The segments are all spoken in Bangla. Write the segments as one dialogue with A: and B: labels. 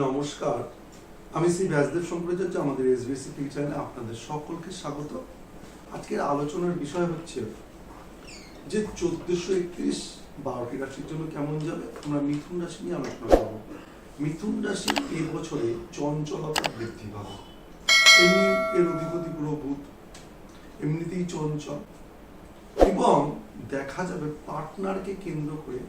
A: নমস্কার। আমি শ্রী ব্যাসদেব সম্প্রচার্য আমাদের এসবিএসি টিভি চ্যানেলে আপনাদের সকলকে স্বাগত। আজকের আলোচনার বিষয় হচ্ছে যে চোদ্দশো একত্রিশ বারোটি রাশির জন্য কেমন যাবে, আমরা মিথুন রাশি নিয়ে আলোচনা করব। মিথুন রাশি এই বছরে চঞ্চলতা বৃদ্ধি পাবে। এমনি এর অধিপতি গ্রহ বুধ, এমনিতেই চঞ্চল। এবং দেখা যাবে পার্টনারকে কেন্দ্র করে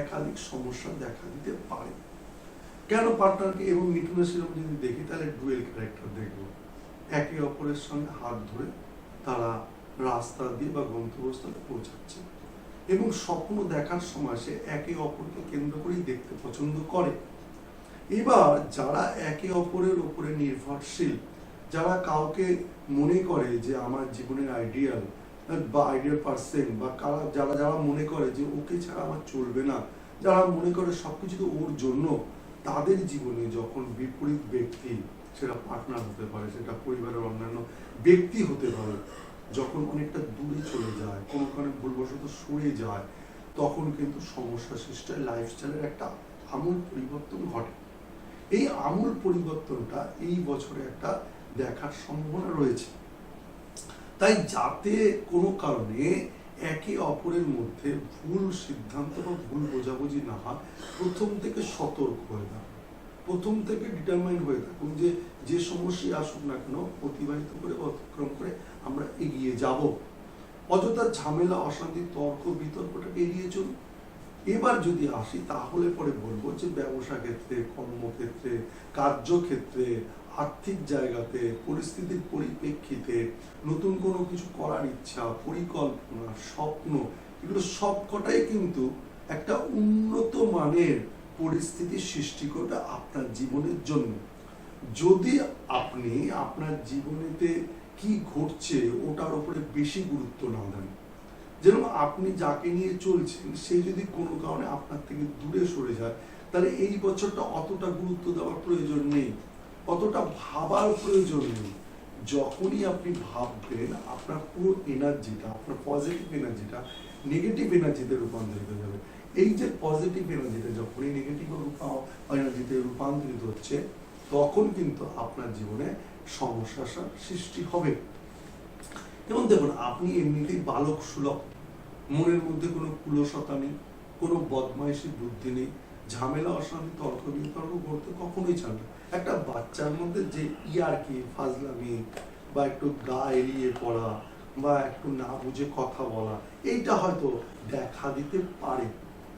A: একাধিক সমস্যা দেখা দিতে পারে। কেন পার্টনারকে এবং রাশির উপর যদি দেখি, তাহলে ডুয়েল ক্যারেক্টার দেখব। একে অপরের সঙ্গে হাত ধরে তারা রাস্তা দিয়ে বা গন্তব্যস্থলে পৌঁছাচ্ছে। এবং স্বপ্ন দেখার সময় সে একে অপরকে কেন্দ্র করেই দেখতে পছন্দ করে। এবার যারা একে অপরের উপরে নির্ভরশীল, যারা কাউকে মনে করে যে আমার জীবনের আইডিয়াল, বা আইডিয়াল পার্সেন, বা কারা, যারা যারা মনে করে যে ওকে ছাড়া আমার চলবে না, যারা মনে করে সবকিছু তো ওর জন্য তাদের জীবনে যখন বিপরীত ব্যক্তি, সেটা পার্টনার হতে পারে, সেটা পরিবারের অন্যান্য ব্যক্তি হতে পারে, যখন অনেকটা দূরে চলে যায় কোনো কারণে ভুলবশত সরে যায়, তখন কিন্তু সমস্যা সৃষ্টি হয় লাইফস্টাইলের একটা আমূল পরিবর্তন ঘটে। এই আমূল পরিবর্তনটা এই বছরে একটা দেখার সম্ভাবনা রয়েছে। তাই যাতে কোনো কারণে একে অপরের মধ্যে ভুল সিদ্ধান্ত বা ভুল বোঝাবুঝি না হয়, প্রথম থেকে সতর্ক হয়ে থাকুন। প্রথম থেকে ডিটারমাইন হয়ে থাকুন যে যে সমস্যাই আসুক না কেন, অতিবাহিত করে অতিক্রম করে আমরা এগিয়ে যাব। অযথা ঝামেলা, অশান্তি, তর্ক বিতর্কটাকে এড়িয়ে চলুন। এবার যদি আসি, তাহলে পরে বলব যে ব্যবসা ক্ষেত্রে কর্মক্ষেত্রে, কার্যক্ষেত্রে আর্থিক জায়গাতে, পরিস্থিতির পরিপ্রেক্ষিতে, নতুন কোনো কিছু করার ইচ্ছা, পরিকল্পনা, স্বপ্ন, এগুলো সবকটাই কিন্তু একটা উন্নত মানের পরিস্থিতি সৃষ্টি করবে আপনার জীবনের জন্য। যদি আপনি আপনার জীবনেতে কি ঘটছে ওটার উপরে বেশি গুরুত্ব না দেন। যেরকম আপনি যাকে নিয়ে চলছেন, সে যদি কোনো কারণে আপনার থেকে দূরে সরে যায়, তাহলে এই বছরটা অতটা গুরুত্ব দেওয়ার প্রয়োজন নেই। অতটা ভাবার প্রয়োজন নেই। যখনই আপনি ভাববেন, আপনার পুরো এনার্জিটা, আপনার পজিটিভ এনার্জিটা নেগেটিভ এনার্জিতে রূপান্তরিত হয়ে যাবে। এই যে পজিটিভ এনার্জিটা, যখনই নেগেটিভ এনার্জিতে রূপান্তরিত হচ্ছে, তখন কিন্তু আপনার জীবনে সমস্যার সৃষ্টি হবে। এবং দেখুন, আপনি এমনিতেই বালক সুলভ। মনের মধ্যে কোনো কুলসতা নেই, কোনো বদমাইশি বুদ্ধি নেই ঝামেলা, অশান্তি, তর্ক বিতর্ক করতে কখনোই চান না। একটা বাচ্চার মধ্যে যে ইয়ারকি, ফাজলামি বা একটু গা এড়িয়ে পড়া বা একটু না বুঝে কথা বলা, এইটা হয়তো দেখা দিতে পারে।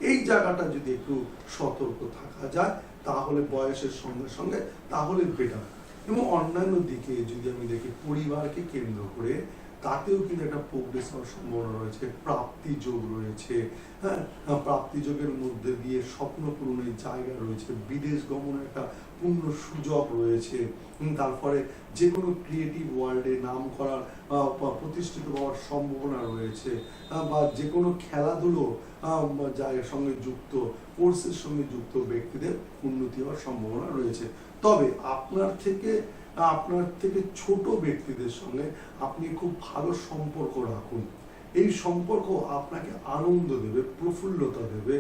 A: এই জায়গাটা যদি একটু সতর্ক থাকা যায়, তাহলে বয়সের সঙ্গে সঙ্গে তাহলে বেটার এবং অন্যান্য দিকে যদি আমি দেখি, পরিবারকে কেন্দ্র করে তাতেও কিন্তু একটা প্রোগ্রেস হওয়ার সম্ভাবনা রয়েছে প্রাপ্তি যোগ রয়েছে হ্যাঁ প্রাপ্তি যোগের মধ্যে দিয়ে স্বপ্ন পূরণের জায়গা রয়েছে, বিদেশ গমনের একটা পূর্ণ সুযোগ রয়েছে। তারপরে যে কোনো ক্রিয়েটিভ ওয়ার্ল্ডে নাম করার প্রতিষ্ঠিত হওয়ার সম্ভাবনা রয়েছে বা যে কোনো খেলাধুলো জায়গার সঙ্গে যুক্ত কোর্সের সঙ্গে যুক্ত ব্যক্তিদের উন্নতি হওয়ার সম্ভাবনা রয়েছে। তবে আপনার থেকে আপনার থেকে ছোট ব্যক্তিদের সঙ্গে আপনি খুব ভালো সম্পর্ক রাখুন। এই সম্পর্ক আপনাকে আনন্দ দেবে, প্রফুল্লতা দেবে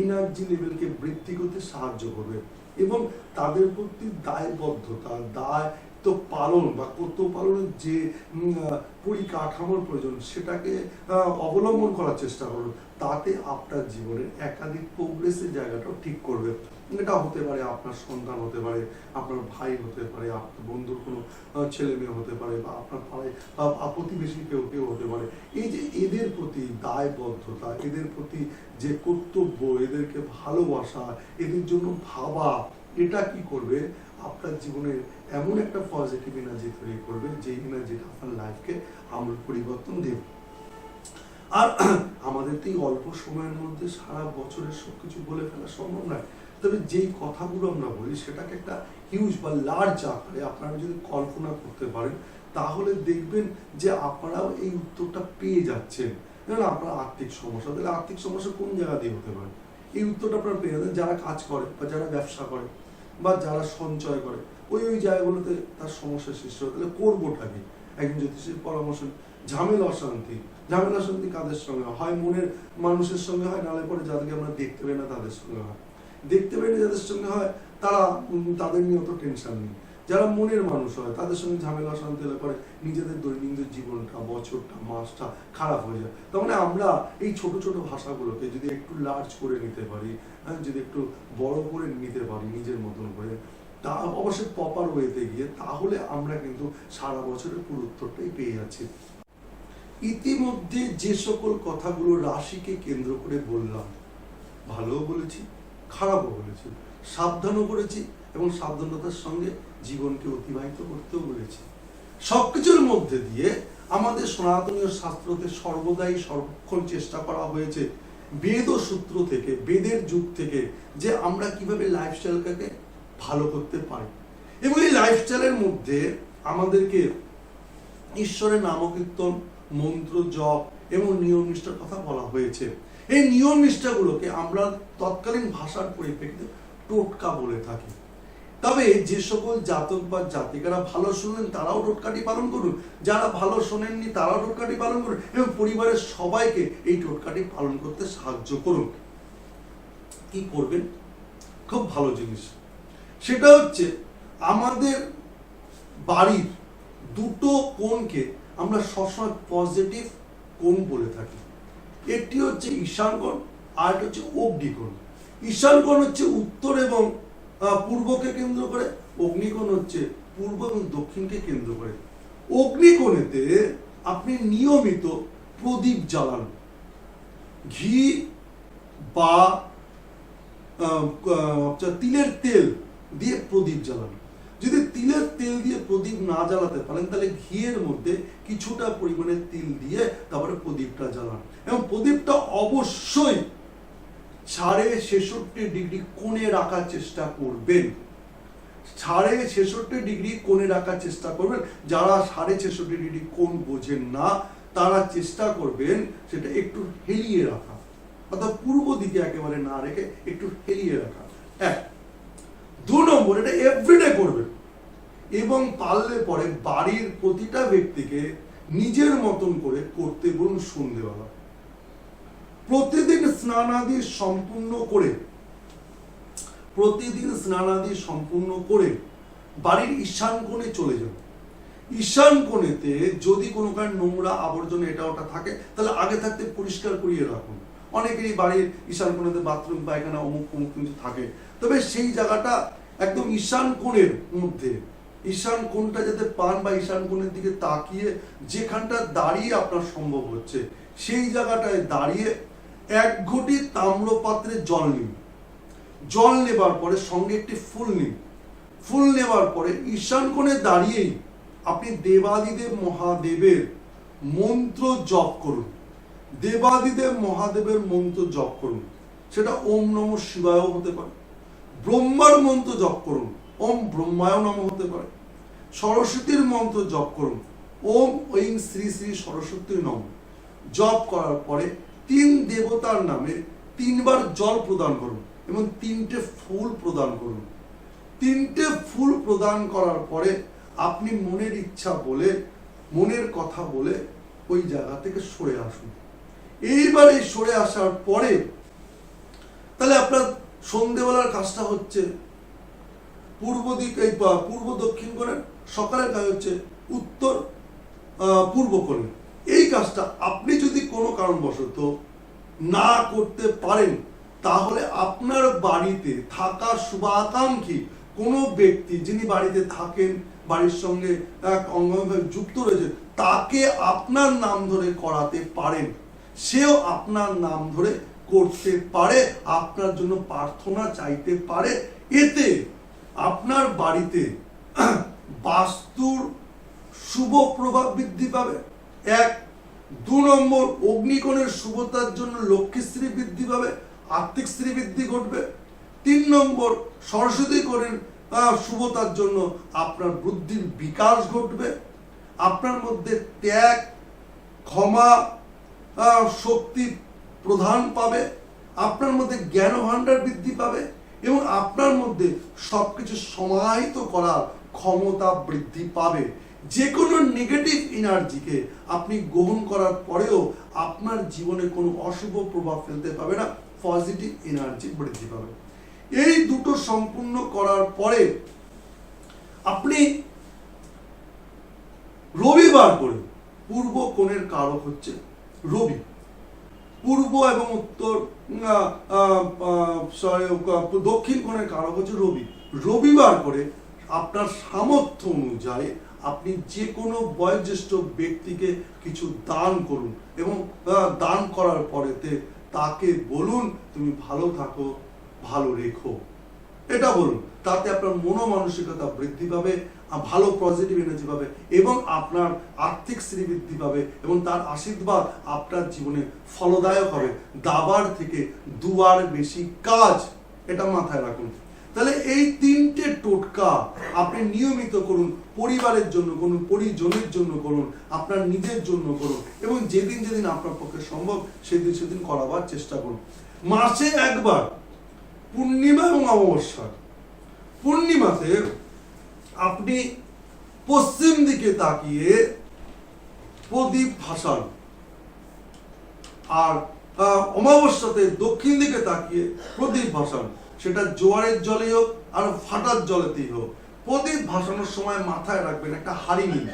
A: এনার্জি লেভেলকে বৃদ্ধি করতে সাহায্য করবে এবং তাদের প্রতি দায়বদ্ধতা, দায় পালন বা কর্তব্য পালনের যে পরিকাঠামোর প্রয়োজন, সেটাকে অবলম্বন করার চেষ্টা করুন। তাতে আপনার জীবনের একাধিক প্রোগ্রেসের জায়গাটাও ঠিক করবে। এটা হতে পারে আপনার সন্তান হতে পারে, আপনার ভাই হতে পারে, আপনার বন্ধুর কোনো ছেলে মেয়ে হতে পারে বা আপনার আ- প্রতিবেশী কেউ কেউ হতে পারে। এই যে এদের প্রতি দায়বদ্ধতা, এদের প্রতি যে কর্তব্য, এদেরকে ভালোবাসা, এদের জন্য ভাবা, এটা কি করবে? আপনার জীবনের এমন একটা পজিটিভ এনার্জি তৈরি করবে, যে এনার্জিটা আপনার লাইফকে আমূল পরিবর্তন দেবে। আর আমাদের তো এই অল্প সময়ের মধ্যে সারা বছরের সব কিছু বলে ফেলা সম্ভব নয়। তবে যেই কথাগুলো আমরা বলি, সেটাকে একটা হিউজ বা লার্জ আকারে আপনারা যদি কল্পনা করতে পারেন, তাহলে দেখবেন যে আপনারাও এই উত্তরটা পেয়ে যাচ্ছেন। যেমন আপনার আর্থিক সমস্যা, তাহলে আর্থিক সমস্যা কোন জায়গা দিয়ে হতে পারে? এই উত্তরটা আপনারা পেয়ে যাবেন, যারা কাজ করে বা যারা ব্যবসা করে। বা যারা সঞ্চয় করে, ওই ওই জায়গাগুলোতে তার সমস্যার সৃষ্টি হয়। তাহলে করবোটা কি? একজন জ্যোতিষীর পরামর্শ, ঝামেল অশান্তি। ঝামেলা অশান্তি কাদের সঙ্গে হয়? মনের মানুষের সঙ্গে হয় নালে পরে যাদেরকে আমরা দেখতে পাই না তাদের সঙ্গে হয়। দেখতে পাই না যাদের সঙ্গে হয়, তারা তাদের নিয়ে অত টেনশন নেই। যারা মনের মানুষ হয় তাদের সঙ্গে ঝামেলা শান্তি করে নিজেদের দৈনন্দিন জীবনটা বছরটা মাসটা খারাপ হয়ে যায়। তার মানে আমরা এই ছোট ছোট ভাষাগুলোকে যদি একটু লার্জ করে নিতে পারি হ্যাঁ, যদি একটু বড় করে নিতে পারি নিজের মতন করে তা অবশ্যই প্রপার ওয়েতে গিয়ে তাহলে আমরা কিন্তু সারা বছরের পুরো উত্তরটাই পেয়ে যাচ্ছি। ইতিমধ্যে যে সকল কথাগুলো রাশিকে কেন্দ্র করে বললাম ভালোও বলেছি খারাপও বলেছি। সাবধানও করেছি এবং সাবধানতার সঙ্গে জীবনকে অতিবাহিত করতেও বলেছি। সবকিছুর মধ্যে দিয়ে আমাদের সনাতনীয় শাস্ত্রতে সর্বদাই সর্বক্ষণ চেষ্টা করা হয়েছে। বেদ সূত্র থেকে, বেদের যুগ থেকে, যে আমরা কীভাবে লাইফস্টাইলটাকে ভালো করতে পারি। এবং এই লাইফস্টাইলের মধ্যে আমাদেরকে ঈশ্বরের নামকীর্তন, মন্ত্র, জপ এবং নিয়ম নিষ্ঠার কথা বলা হয়েছে। এই নিয়ম নিষ্ঠাগুলোকে আমরা তৎকালীন ভাষার পরিপ্রেক্ষিতে টোটকা বলে থাকি। তবে যে সকল জাতক বা জাতিকারা ভালো শুনলেন তারাও টোটকাটি পালন করুন। যারা ভালো শোনেননি, তারাও টোটকাটি পালন করুন এবং পরিবারের সবাইকে এই টোটকাটি পালন করতে সাহায্য করুন। কি করবেন? খুব ভালো জিনিস। সেটা হচ্ছে, আমাদের বাড়ির দুটো কোণকে আমরা সবসময় পজিটিভ কোণ বলে থাকি। একটি হচ্ছে ঈশান আর একটা হচ্ছে অগ্নিকোণ ঈশান কোণ হচ্ছে উত্তর এবং পূর্বকে কেন্দ্র করে অগ্নিকোণ হচ্ছে পূর্ব এবং দক্ষিণকে কেন্দ্র করে। অগ্নিকোণেতে আপনি নিয়মিত প্রদীপ জ্বালান। ঘি বা আহ, তিলের তেল দিয়ে প্রদীপ জ্বালান। যদি তিলের তেল দিয়ে প্রদীপ না জ্বালাতে পারেন তাহলে ঘিয়ের মধ্যে কিছুটা পরিমাণে তিল দিয়ে তারপরে প্রদীপটা জ্বালান। এবং প্রদীপটা অবশ্যই সাড়ে ছেষট্টি ডিগ্রি কোণে রাখার চেষ্টা করবেন। সাড়ে ছেষট্টি ডিগ্রি কোণে রাখার চেষ্টা করবেন। যারা সাড়ে ছেষট্টি ডিগ্রি কোণ বোঝেন না, তারা চেষ্টা করবেন সেটা একটু হেলিয়ে রাখা। অর্থাৎ পূর্ব দিকে একেবারে না রেখে একটু হেলিয়ে রাখা। এক, দু নম্বর, এটা এভরিডে করবেন। এবং পারলে পরে বাড়ির প্রতিটা ব্যক্তিকে নিজের মতন করে করতে বলুন সন্ধেবেলা। প্রতিদিন স্নানাদি সম্পূর্ণ করে, প্রতিদিন স্নানাদি সম্পূর্ণ করে বাড়ির ঈশান কোণে চলে যান ঈশান কোণেতে যদি কোনো কারণ নোংরা আবর্জনা এটা ওটা থাকে, তাহলে আগে থাকতে পরিষ্কার করিয়ে রাখুন। অনেকেরই বাড়ির ঈশান কোণেতে বাথরুম, পায়খানা অমুক অমুক কিছু থাকে। তবে সেই জায়গাটা একদম ঈশান কোণের মধ্যে। ঈশান কোণটা যাতে পান বা ঈশান কোণের দিকে তাকিয়ে যেখানটা দাঁড়িয়ে আপনার সম্ভব হচ্ছে, সেই জায়গাটায় দাঁড়িয়ে এক ঘটি তাম্রপাত্রে জল নিন। জল নেবার পরে সঙ্গে একটি ফুল নিন। ফুল নেবার পরে ঈশান কোণে দাঁড়িয়েই আপনি দেবাদিদেব মহাদেবের মন্ত্র জপ করুন। দেবাদিদেব মহাদেবের মন্ত্র জপ করুন। সেটা ওম নম শিবায়ও হতে পারে। ব্রহ্মার মন্ত্র জপ করুন। ওম ব্রহ্মায় নম হতে পারে। সরস্বতীর মন্ত্র জপ করুন। ওম ঐং শ্রী শ্রী সরস্বতীর নম। জপ করার পরে তিন দেবতার নামে তিনবার জল প্রদান করুন এবং তিনটে ফুল প্রদান করুন। তিনটে ফুল প্রদান করার পরে আপনি মনের ইচ্ছা বলে, মনের কথা বলে ওই জায়গা থেকে সরে আসুন। এইবার এই সরে আসার পরে তাহলে আপনার সন্ধেবেলার কাজটা হচ্ছে পূর্ব দিক পূর্ব দক্ষিণ কোণের সকালের কাজ হচ্ছে উত্তর পূর্ব কোণে। এই কাজটা আপনি যদি কোনো কারণবশত না করতে পারেন, তাহলে আপনার বাড়িতে থাকা শুভাকাঙ্ক্ষী কোনো ব্যক্তি যিনি বাড়িতে থাকেন, বাড়ির সঙ্গে অঙ্গভাবে যুক্ত রয়েছে তাকে আপনার নাম ধরে করাতে পারেন। সেও আপনার নাম ধরে করতে পারে, আপনার জন্য প্রার্থনা চাইতে পারে। এতে আপনার বাড়িতে বাস্তুর শুভ প্রভাব বৃদ্ধি পাবে। এক, দু নম্বর, অগ্নিকোণের শুভতার জন্য লক্ষ্মীশ্রী বৃদ্ধি পাবে আর্থিক শ্রী বৃদ্ধি ঘটবে। তিন নম্বর, সরস্বতী কোণের শুভতার জন্য আপনার বুদ্ধির বিকাশ ঘটবে। আপনার মধ্যে ত্যাগ, ক্ষমা শক্তি প্রধান পাবে। আপনার মধ্যে জ্ঞান ভাণ্ডার বৃদ্ধি পাবে এবং আপনার মধ্যে সবকিছু সমাহিত করার ক্ষমতা বৃদ্ধি পাবে। যে কোনো নেগেটিভ এনার্জিকে আপনি গ্রহণ করার পরেও আপনার জীবনে কোনো অশুভ প্রভাব ফেলতে পাবে না পজিটিভ এনার্জি বৃদ্ধি পাবে। এই দুটো সম্পূর্ণ করার পরে আপনি রবিবার করে, পূর্ব কোণের কারক হচ্ছে রবি। পূর্ব এবং উত্তর দক্ষিণ কোণের কারক হচ্ছে রবি। রবিবার করে আপনার সামর্থ্য অনুযায়ী আপনি যে কোনো বয়োজ্যেষ্ঠ ব্যক্তিকে কিছু দান করুন এবং দান করার পরেতে তাকে বলুন, তুমি ভালো থাকো, ভালো রেখো। এটা বলুন, তাতে আপনার মনোমানসিকতা বৃদ্ধি পাবে ভালো পজিটিভ এনার্জি পাবে এবং আপনার আর্থিক শ্রীবৃদ্ধি পাবে এবং তার আশীর্বাদ আপনার জীবনে ফলদায়ক হবে। দাবার থেকে দুয়ার বেশি কাজ, এটা মাথায় রাখুন। তাহলে এই তিনটে টোটকা আপনি নিয়মিত করুন, পরিবারের জন্য করুন, পরিজনের জন্য করুন, আপনার নিজের জন্য করুন এবং যেদিন যেদিন আপনার পক্ষে সম্ভব সেদিন সেদিন করাবার চেষ্টা করুন। মাসে একবার, পূর্ণিমা এবং অমাবস্যা। পূর্ণিমাতে আপনি পশ্চিম দিকে তাকিয়ে প্রদীপ ভাসান আর অমাবস্যাতে দক্ষিণ দিকে তাকিয়ে প্রদীপ ভাসান। সেটা জোয়ারের জলে হোক আর ফাটার জলেতেই হোক। প্রদীপ ভাসানোর সময় মাথায় রাখবেন একটা হাড়ি নিন।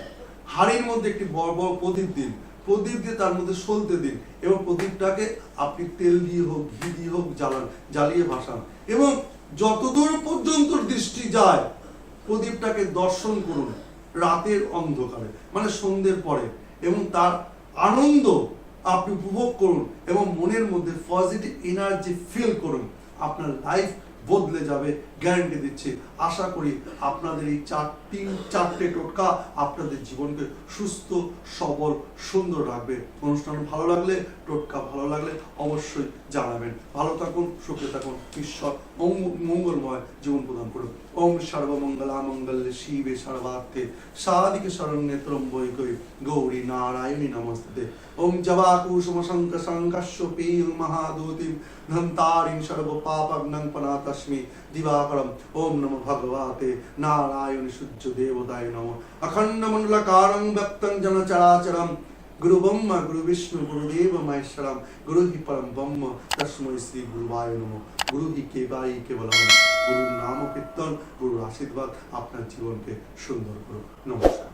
A: হাড়ির মধ্যে একটি বড় বড় প্রদীপ দিন। প্রদীপ দিয়ে তার মধ্যে সলতে দিন। এবং প্রদীপটাকে আপনি তেল দিয়ে হোক, ঘি দিয়ে হোক জ্বালান, জ্বালিয়ে ভাসান। এবং যতদূর পর্যন্ত দৃষ্টি যায়, প্রদীপটাকে দর্শন করুন রাতের অন্ধকারে মানে সন্ধ্যের পরে। এবং তার আনন্দ আপনি উপভোগ করুন এবং মনের মধ্যে পজিটিভ এনার্জি ফিল করুন। আপনার লাইফ বদলে যাবে। গ্যারান্টি দিচ্ছি। আশা করি আপনাদের এই চার, তিন, চারটে টোটকা আপনাদের জীবনকে সুস্থ, সবল, সুন্দর রাখবে। অনুষ্ঠান ভালো লাগলে, টোটকা ভালো লাগলে অবশ্যই জানাবেন। ভালো থাকুন, সুখে থাকুন, ঈশ্বর মঙ্গলময় জীবন প্রদান করুন ওম সর্বমঙ্গলা মঙ্গলে শিবে সর্বার্থে সাদিকে শরণ্যে ত্রম্বৈকৈ গৌরী নারায়ণী নমস্তে। ওম জবাকুসুম শঙ্ক শঙ্কস্য পেয় মহাদূতিম ধন্তারিং সর্ব পাপগ্নং পনাতস্মি দিবাকরম ওম নমো ভগবতে নারায়ণ সূর্য দেবতায় নম। অখণ্ড মণ্ডলকারং ব্যক্তং জন চরাচরম গুরু ব্রহ্মা, গুরু বিষ্ণু গুরুদেব মহেশ্বরম, গুরু হি পরম ব্রহ্ম, তস্মৈ শ্রী গুরুবায় নম। গুরু হি কেবাই কেবলম, গুরুর নাম কীর্তন, গুরুর আশীর্বাদ, আপনার জীবনকে সুন্দর করুন নমস্কার।